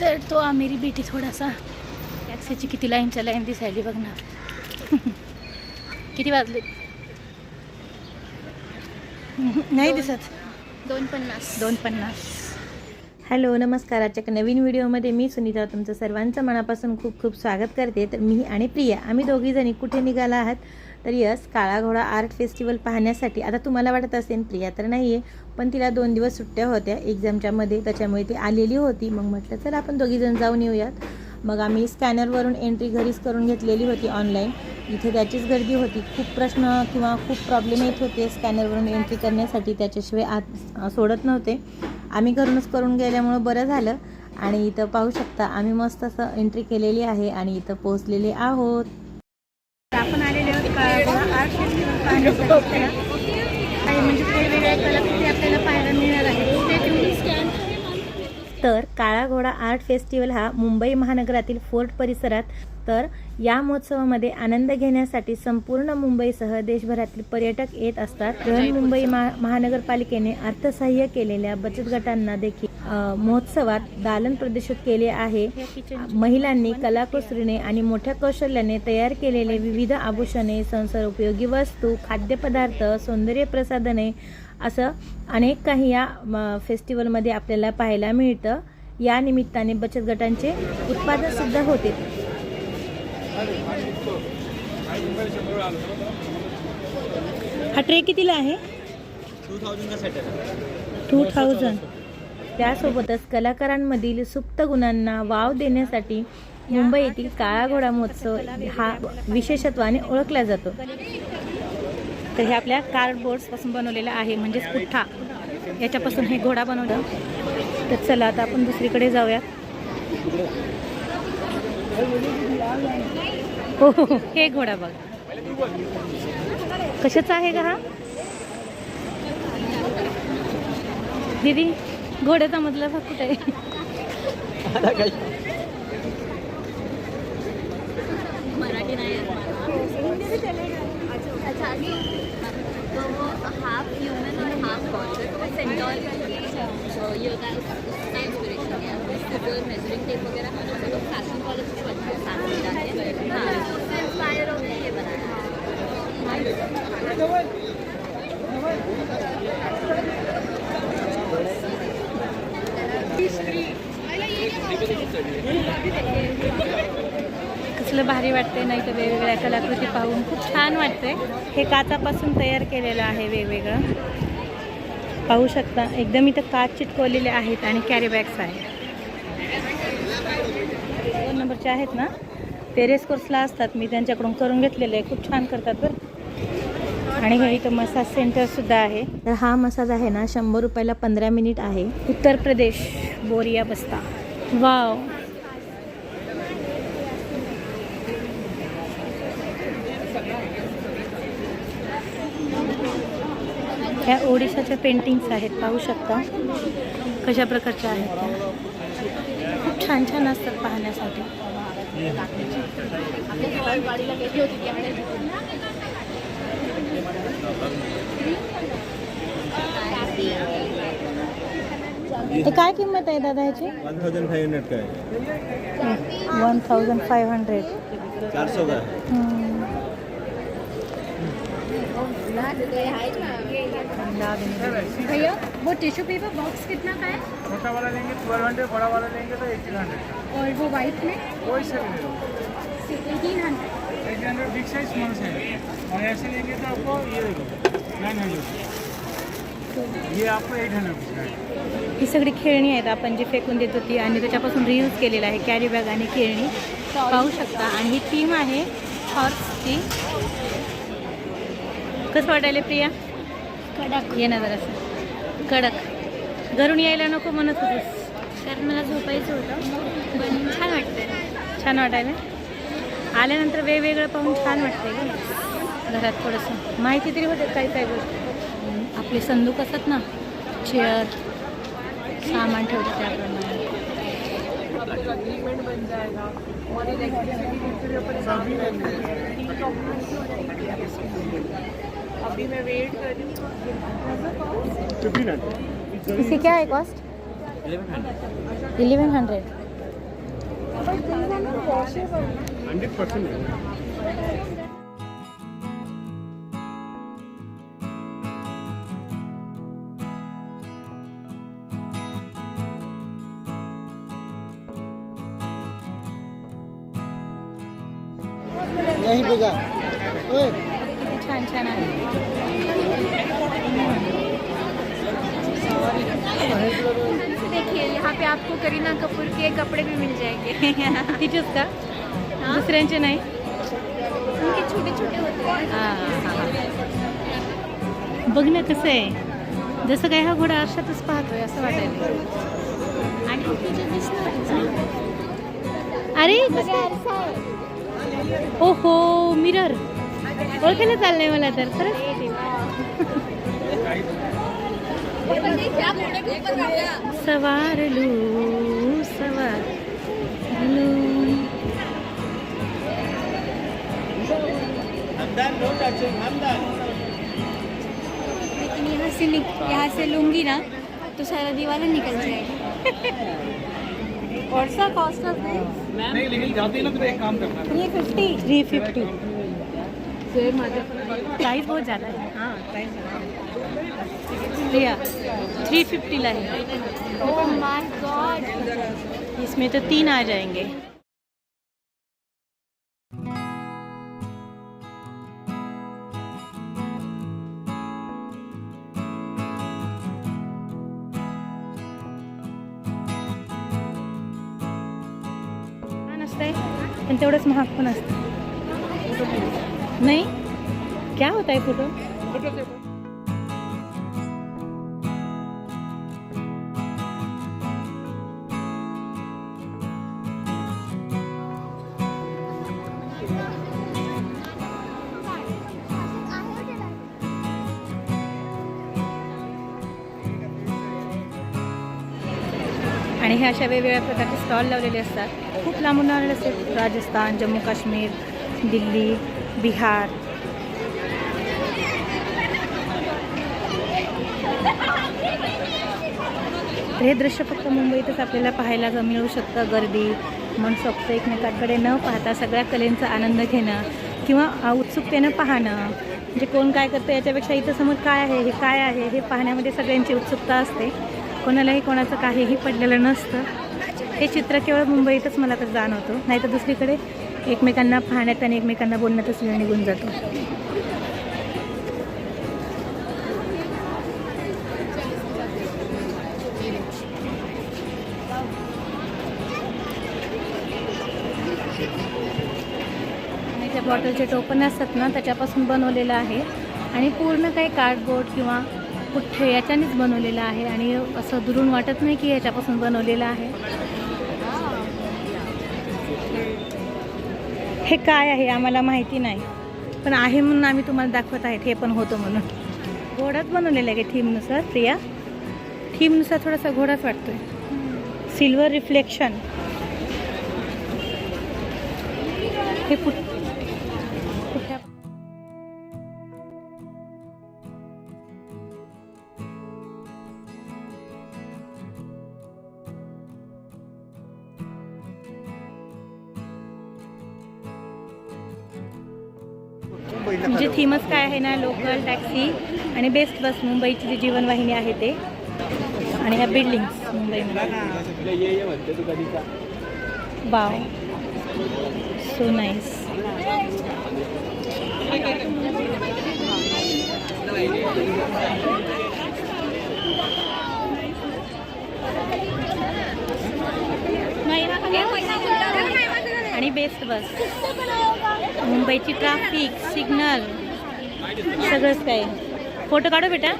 इधर तो आ मेरी बेटी थोड़ा सा टॅक्सीची किती लाईनच्या लाईन दिसायली बघणार किती वाजले? नाही दिसत. दोन पन्नास. दोन पन्नास. हॅलो नमस्कार. आजच्या नवीन व्हिडिओमध्ये मी सुनीता. तुमचं सर्वांचं मनापासून खूप खूप स्वागत करते. तर मी आणि प्रिया आम्ही दोघीजणी कुठे निघाला आहात? तर यस काळा घोडा आर्ट फेस्टिवल पाहण्यासाठी. आता तुम्हाला वाटत असेल प्रिया तर नाही आहे पण तिला दोन दिवस सुट्ट्या होत्या एक्झामच्यामध्ये त्याच्यामुळे ती आलेली होती. मग म्हटलं चला आपण दोघीजण जाऊन येऊयात. मग आम्ही स्कॅनरवरून एंट्री घरीच करून घेतलेली होती ऑनलाईन इथे त्याचीच गर्दी होती. खूप प्रश्न किंवा खूप प्रॉब्लेम येत होते स्कॅनरवरून एंट्री करण्यासाठी. त्याच्याशिवाय आत सोडत नव्हते. आम्ही घरूनच करून गेल्यामुळं बरं झालं. आणि इथं पाहू शकता आम्ही मस्त असं एंट्री केलेली आहे आणि इथं पोहोचलेले आहोत. आपण आलेले आहोत काळागोळा आर्ट फेस्टिवल पाहण्यासाठी आणि तर काळा घोडा आर्ट फेस्टिवल हा मुंबई महानगरातील फोर्ट परिसरात तर या महोत्सवामध्ये आनंद घेण्यासाठी संपूर्ण मुंबईसह देशभरातील पर्यटक येत असतात. बृहन्मुंबई महा महानगरपालिकेने अर्थसहाय्य केलेल्या बचत गटांना देखील महोत्सवात दालन प्रदर्शित केले आहे. महिलांनी कलाकुसरीने आणि मोठ्या कौशल्याने तयार केलेले विविध आभूषणे संसार उपयोगी वस्तू खाद्यपदार्थ सौंदर्य प्रसाधने असं अनेक काही या फेस्टिवलमध्ये आपल्याला पाहायला मिळतं. या निमित्ताने बचत गटांचे उत्पादन सुद्धा होते. हा ट्रे कितीला आहे? टू थाउजंड त्यासोबतच कलाकारांमधील सुप्त गुणांना वाव देण्यासाठी मुंबई येथील काळा घोडा महोत्सव हा विशेषत्वाने ओळखला जातो. तर हे आपल्या कार्डबोर्ड्सपासून बनवलेलं आहे म्हणजेच पुठ्ठा. याच्यापासून हे घोडा बनवलं. तर चला आता आपण दुसरीकडे जाऊया हो, हो हो हे घोडा बघ. कशाचा आहे का हा? दीदी घोड्याचा मधला भाग कुठे आहे. मराठी नाही अच्छा तो वो हाफ ह्यूमन और हाफ गॉड तो वो सेंटॉर योगा का इंस्पिरेशन है। सिजर मेजरिंग टेप वगैरह तो फैशन कॉलेज के बच्चों के साथ मिला है। हाँ उससे इंस्पायर होकर ये बनाया कसलं भारी वाटते नाही तर वेगवेगळ्या कलाकृती पाहून खूप छान वाटते हे काचापासून तयार केलेलं आहे वेगवेगळं. पाहू शकता एकदम इथं काच चिटकवलेले आहेत आणि कॅरी बॅग्स आहे दोन नंबरचे आहेत ना? ते रेस कोर्सला असतात मी त्यांच्याकडून करून घेतलेले आहे. खूप छान करतात बरं. आणि हे इथं मसाज सेंटरसुद्धा आहे. तर हा मसाज आहे ना शंभर रुपयाला पंधरा मिनिट आहे. उत्तर प्रदेश बोरिया बस्ता. वाव! ह्या ओडिशाच्या पेंटिंग्स आहेत पाहू शकता. कशा प्रकारच्या आहेत त्या. खूप छान छान असतात पाहण्यासाठी. ते काय किंमत आहे दादा ह्याची वन थाउजेंड फाइव हंड्रेड का है वन थाउजंड फाईव्ह हंड्रेड. चार सौ का? है भैया वो टिश्यू पेपर बॉक्स कितना का है? छोटा वाला लेंगे ट्वेल्व हंड्रेड बड़ा वाला लेंगे तो एटीन हंड्रेड और वो वाइट में? कोई से भी ले low. Eighteen hundred eighteen hundred big size small size और ऐसे लेंगे तो आपको ये देखो नाइन हंड्रेड ये आपको एट हंड्रेड का है। ही सगळी खेळणी आहेत आपण जी फेकून देत होती आणि त्याच्यापासून रियूज केलेलं आहे कॅरी बॅग आणि खेळणी. पाहू शकता. आणि ही टीम आहे हॉर्सची कसं वाटायला प्रिया? कडक. ये ना जरासं कडक. घरून यायला नको म्हणत होतीस. कारण मला झोपायचं होतं पण छान वाटतं छान वाटायला आल्यानंतर वेगवेगळं पाहून छान वाटतंय घरात थोडंसं माहिती तरी होते काही काही गोष्टी. आपले संदूक असतात ना चेअर सामान ठेवतं त्याप्रमाणे. अभी मैं वेट कर रही हूँ। इसकी क्या है cost eleven hundred hundred percent यही बघा पे आपको करीना कपूर के कपड़े भी मिल जाएंगे। तिचेच का? दुसऱ्यांचे नाही? उनके छोटे छोटे होते. बघ ना कसं आहे. जसं काय हा घोडा आरशातच पाहतोय असं वाटायला आणि तिचे दिसतं अरे ओहो मिरर. ओळखायला चाललंय मला तर खरंच. सवार लू सवार लू। लेकिन यहाँ से यहाँ से लूँगी ना तो सारा दीवार निकल जाएगा और सा कॉस्ट ऑफ़ नहीं लेकिन जाते ना तो एक काम करना। ये फिफ्टी। Three fifty. प्राइस बहुत ज़्यादा है। हाँ प्राइस भैया थ्री आहे माय गॉड इसमें तो तीन आ जाएँगे पण तेवढंच महाग पण असतं नाही क्या होता है फ़ोटो आणि हे अशा वेगवेगळ्या प्रकारचे स्टॉल लावलेले असतात. खूप लांबून आलेले असतात राजस्थान जम्मू काश्मीर दिल्ली बिहार. हे दृश्य फक्त मुंबईतच आपल्याला पाहायला मिळू शकतं. गर्दी मनसोक्त एकमेकांकडे न पाहता सगळ्या कलेंचा आनंद घेणं किंवा उत्सुकतेनं पाहणं. म्हणजे कोण काय करतं याच्यापेक्षा इथं समोर काय आहे हे काय आहे हे पाहण्यामध्ये सगळ्यांची उत्सुकता असते. कोणालाही कोणाचं काहीही पडलेलं नसतं. हे चित्र केवळ मुंबईतच मला तर जाणवतं. नाही तर दुसरीकडे एकमेकांना पाहण्यात आणि एकमेकांना बोलण्यातच वेळ निघून जातो. त्या बॉटलचे टोपन असतात ना त्याच्यापासून बनवलेलं आहे. आणि पूर्ण काही कार्डबोर्ड किंवा पुठ्ठे याच्यानेच बनवलेलं आहे आणि असं दुरून वाटत नाही की याच्यापासून बनवलेलं आहे. हे काय आहे आम्हाला माहिती नाही. पण आहे म्हणून आम्ही तुम्हाला दाखवत आहेत हे पण होतं म्हणून. घोडाच बनवलेलं आहे का थीमनुसार प्रिया? थीमनुसार थोडासा घोडाच वाटतोय. Silver reflection. हे पुठ म्हणजे थीमच काय आहे ना लोकल टॅक्सी आणि बेस्ट बस मुंबईची जी जीवनवाहिनी आहे ते. आणि ह्या बिल्डिंग्स मुंबईमध्ये. वाव. सो नाईस आणि बेस्ट बस. मुंबईची ट्रॅफिक सिग्नल सगळंच काय फोटो काढू बेटा.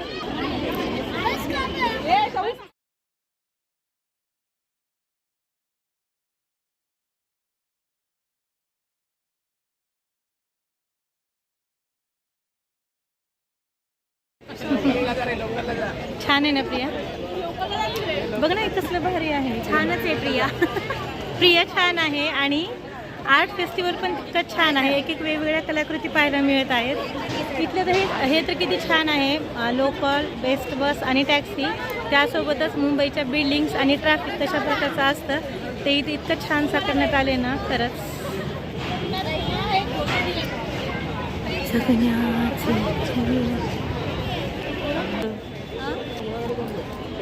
छान आहे ना प्रिया? बघ ना कसलं भारी आहे. छानच आहे प्रिया. प्रिया छान आहे आणि आर्ट फेस्टिवल पण इतकं छान आहे. एक एक वेगवेगळ्या कलाकृती पाहायला मिळत आहेत. इथलं तर हे हे तर किती छान आहे. लोकल बेस्ट बस आणि टॅक्सी त्यासोबतच मुंबईच्या बिल्डिंग्स आणि ट्रॅफिक कशा प्रकारचं असतं ते इथे इतकं छान साकारण्यात आले ना खरंच.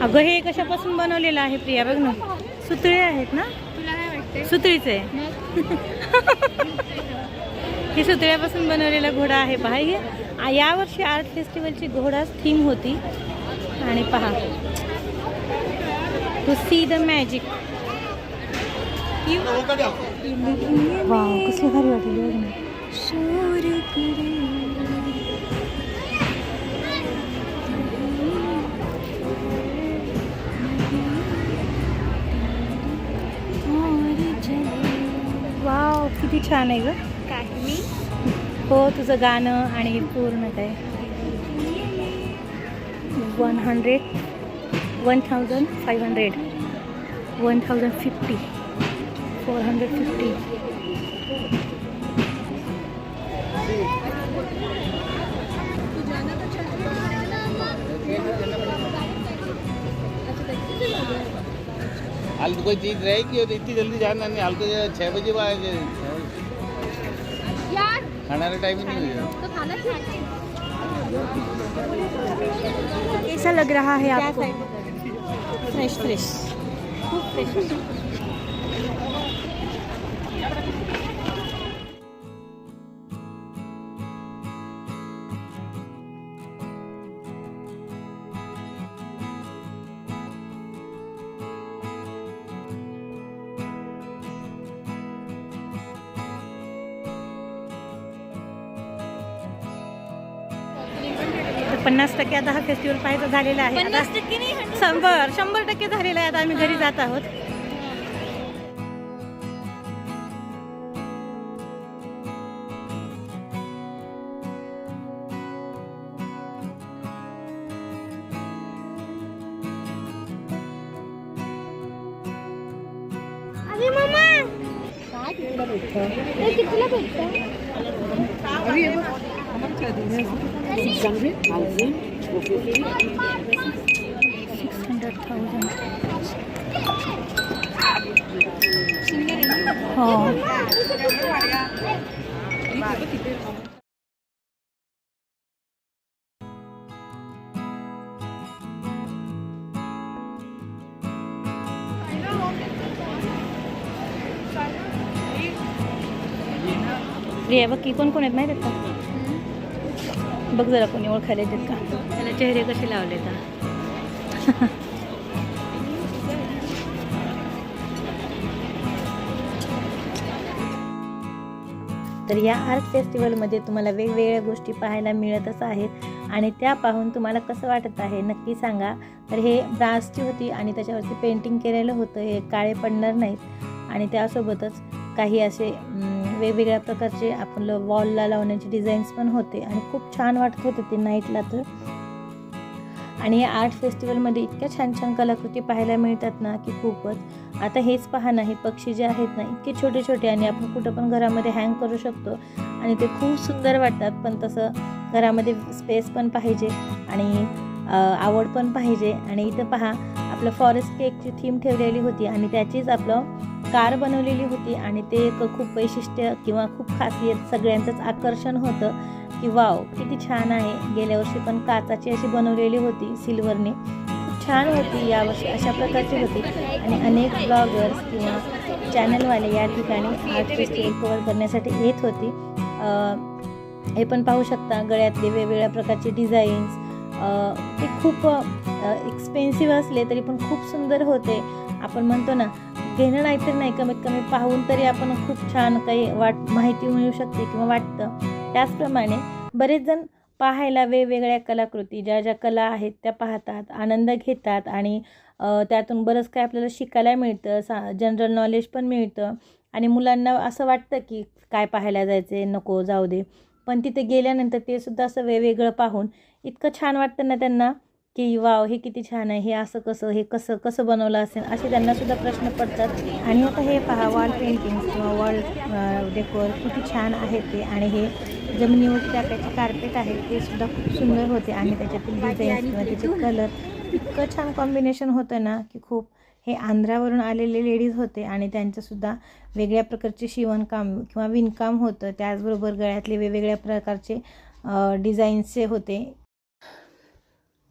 अगं हे कशापासून बनवलेलं आहे प्रिया? बघ ना. सुतळे आहेत ना? सुतळीच? आहे हे सुतळ्यापासून बनवलेला घोडा आहे. पहा हे. यावर्षी आर्ट फेस्टिवलची घोडाच थीम होती. आणि पहा. To see the magic wow कसली भारी वाटली. किती छान आहे ग. हो तुझं गाणं आणि पूर्ण काय. One hundred one thousand five hundred one thousand fifty four hundred fifty हाल तो कोई चीज रहेगी और इतनी जल्दी जाना नहीं. हाल तो छः बजे खाना का टाइम ही नहीं हुआ तो खाना कैसा लग रहा है आपको? फ्रेश फ्रेश खूप फ्रेश पन्नास टक्के आता हा फेस्टिवल पाहायचा झालेला आहे. शंभर शंभर टक्के झालेला आहे. आता आम्ही घरी जात आहोत. अरे मामा. काय कितीला भेटतं ते कितीला भेटतं सिक्स हंड्रेड थाउजंड हो प्रिया बघ की कोण कोण आहेत माहिती आहेत का बघ जरा कोणी ओळखायला येतात का? त्याला चेहरे कसे लावले का तर या आर्ट फेस्टिवलमध्ये तुम्हाला वेगवेगळ्या गोष्टी पाहायला मिळतच आहेत आणि त्या पाहून तुम्हाला कसं वाटत आहे नक्की सांगा. तर हे ब्रासची होती आणि त्याच्यावरती पेंटिंग केलेलं होतं हे काळे पडणार नाहीत आणि त्यासोबतच काही असे वेगवेगळ्या प्रकारचे आपण वॉलला लावण्याचे डिझाईन्स पण होते आणि खूप छान वाटत होते ते नाईटला तर. आणि या आर्ट फेस्टिवलमध्ये इतक्या छान छान कलाकृती पाहायला मिळतात ना की खूपच. आता हेच पहा ना हे पक्षी जे आहेत ना इतके छोटे छोटे आणि आपण कुठं पण घरामध्ये हँग करू शकतो आणि ते खूप सुंदर वाटतात पण तसं घरामध्ये स्पेस पण पाहिजे आणि आवड पण पाहिजे. आणि इथं पहा आपलं फॉरेस्ट केकची थीम ठेवलेली होती आणि त्याचीच आपलं कार बनवलेली होती आणि ते एक खूप वैशिष्ट्य किंवा खूप खासियत सगळ्यांचंच आकर्षण होतं की वाव किती छान आहे. गेल्या वर्षी पण काचाची अशी बनवलेली होती सिल्वरने. खूप छान होती यावर्षी अशा प्रकारची होती. आणि अनेक ब्लॉगर्स किंवा चॅनलवाले या ठिकाणी आर्ट फेस्टिवल कवर करण्यासाठी येत होती. हे पण पाहू शकता गळ्यातले वेगवेगळ्या प्रकारचे डिझाईन्स ते खूप एक्सपेन्सिव्ह असले तरी पण खूप सुंदर होते. आपण म्हणतो ना घेणं नाही तर नाही कमीत कमी पाहून तरी आपण खूप छान काही वाट माहिती मिळू शकते किंवा वाटतं. त्याचप्रमाणे बरेच जण पाहायला वेगवेगळ्या कलाकृती ज्या ज्या कला आहेत त्या पाहतात आनंद घेतात आणि त्यातून बरंच काय आपल्याला शिकायला मिळतं सा जनरल नॉलेज पण मिळतं आणि मुलांना असं वाटतं की काय पाहायला जायचे नको जाऊ दे. पण तिथे गेल्यानंतर ते सुद्धा असं वेगवेगळं पाहून इतकं छान वाटतं ना त्यांना. की वाव हे किती छान आहे हे असं कसं हे कसं कसं बनवलं असेल असे त्यांनासुद्धा प्रश्न पडतात. आणि आता हे पहा वॉल पेंटिंग किंवा वॉल डेकोर किती छान आहे ते. आणि हे जमिनीवरती टाकायचे कार्पेट आहे ते सुद्धा खूप सुंदर होते. आणि त्याच्यातील डिझाईन्स किंवा त्याचे कलर इतकं छान कॉम्बिनेशन होतं ना की खूप हे आंध्रावरून आलेले लेडीज होते. आणि त्यांचंसुद्धा वेगळ्या प्रकारचे शिवणकाम किंवा विणकाम होतं. त्याचबरोबर गळ्यातले वेगवेगळ्या प्रकारचे डिझाईन्सचे होते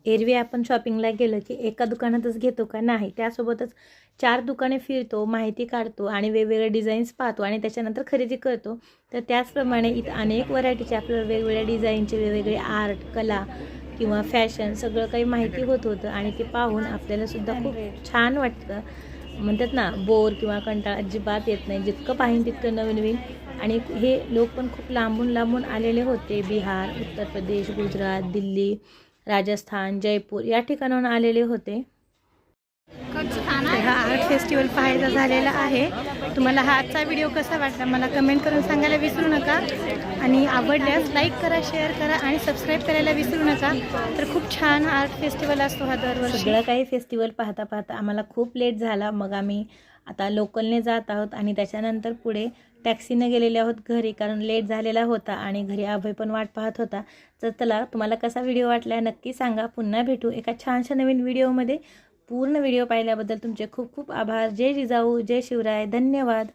एरवी आपण शॉपिंगला गेलं की एका दुकानातच घेतो का? नाही. त्यासोबतच चार दुकाने फिरतो माहिती काढतो आणि वेगवेगळे डिझाईन्स पाहतो आणि त्याच्यानंतर खरेदी करतो. तर त्याचप्रमाणे इथं अनेक व्हरायटीचे आपल्याला वेगवेगळ्या डिझाईनचे वेगवेगळे आर्ट कला किंवा फॅशन सगळं काही माहिती होत होतं आणि ते पाहून आपल्यालासुद्धा खूप छान वाटतं. म्हणतात ना बोर किंवा कंटाळा अजिबात येत नाही. जितकं पाहिजे तितकं नवीन नवीन आणि हे लोक पण खूप लांबून लांबून आलेले होते. बिहार उत्तर प्रदेश गुजरात दिल्ली. राजस्थान जयपूर या ठिकाणाहून आलेले होते. हा आर्ट फेस्टिवल पाहायचा झालेला आहे. तुम्हाला हा आजचा व्हिडिओ कसा वाटला मला कमेंट करून सांगायला विसरू नका. आणि आवडल्यास लाईक करा शेअर करा आणि सबस्क्राईब करायला विसरू नका. तर खूप छान आर्ट फेस्टिवल असतो हा दरवर्षी. सगळं काही फेस्टिवल पाहता पाहता आम्हाला खूप लेट झाला. मग आम्ही आता लोकलने जात आहोत आणि त्याच्यानंतर पुढे टॅक्सीनं गेलेले आहोत घरी कारण लेट झालेला होता आणि घरी अभय पण वाट पाहत होता. तर चला तुम्हाला कसा व्हिडिओ वाटला नक्की सांगा. पुन्हा भेटू एका छानशा नवीन व्हिडिओमध्ये पूर्ण व्हिडिओ पाहिल्याबद्दल तुमचे खूप खूप आभार. जय जिजाऊ जय शिवराय. धन्यवाद.